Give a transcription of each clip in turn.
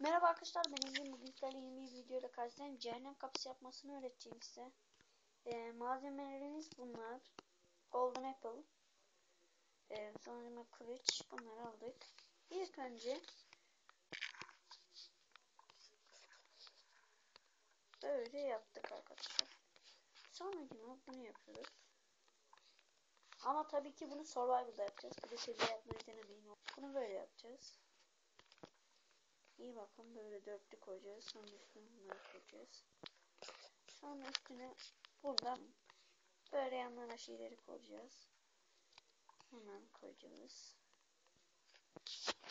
Merhaba arkadaşlar ben Engin bugün sizlerle yeni bir videoyla karşınızdayım. Cehennem kapısı yapmasını öğreteceğim size. Ee, malzemelerimiz bunlar. Golden Apple. Ee, sonra kılıç. Bunları aldık. İlk önce böyle yaptık arkadaşlar. Sonra bunu yapıyoruz. Ama tabii ki bunu survival'da yapacağız. Bir de seviye yapmayı denemeyin. Bunu böyle yapacağız. İyi bakın böyle dörtlü koyacağız. Sonra üstüne bunları koyacağız. Sonra üstüne buradan böyle yanlara şeyleri koyacağız. Hemen koyacağız.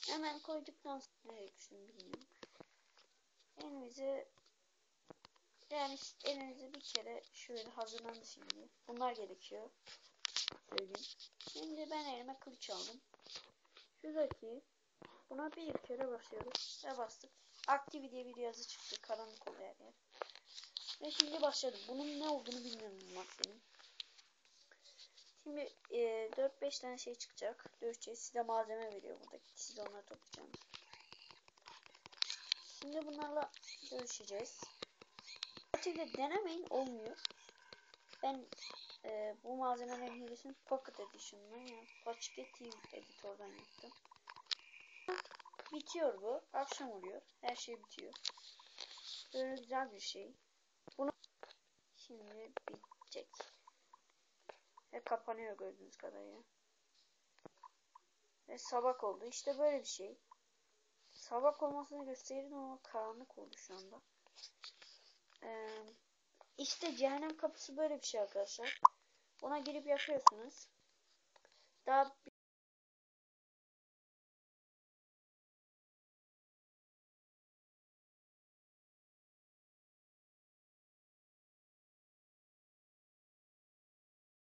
Hemen koyduktan sonra düştüm bilmiyorum. Elimizi yani elinizi bir kere şöyle hazırlandı şimdi. Bunlar gerekiyor. Söyleyeyim. Şimdi ben elime kılıç aldım. Şuradaki Buna bir kere basıyoruz. Ve bastık. Active diye bir yazı çıktı. Karanlık oldu her yer. Ve şimdi başladım. Bunun ne olduğunu bilmiyorum benim. Şimdi e, 4-5 tane şey çıkacak. Dövüşeceğiz. Size malzeme veriyor buradaki. Siz onları toplayacaksınız. Şimdi bunlarla dövüşeceğiz. Active'de denemeyin olmuyor. Ben e, bu malzemelerin hilesini Pocket Edition'dan ya Pocket Editor'dan yaptım. Bitiyor bu. Akşam oluyor. Her şey bitiyor. Böyle güzel bir şey. Bunu şimdi bitecek. Ve kapanıyor gördüğünüz kadarıyla. Ve sabah oldu. İşte böyle bir şey. Sabah olmasını gösterirdim ama karanlık oldu şu anda. Ee, işte cehennem kapısı böyle bir şey arkadaşlar. Ona girip yapıyorsunuz. Daha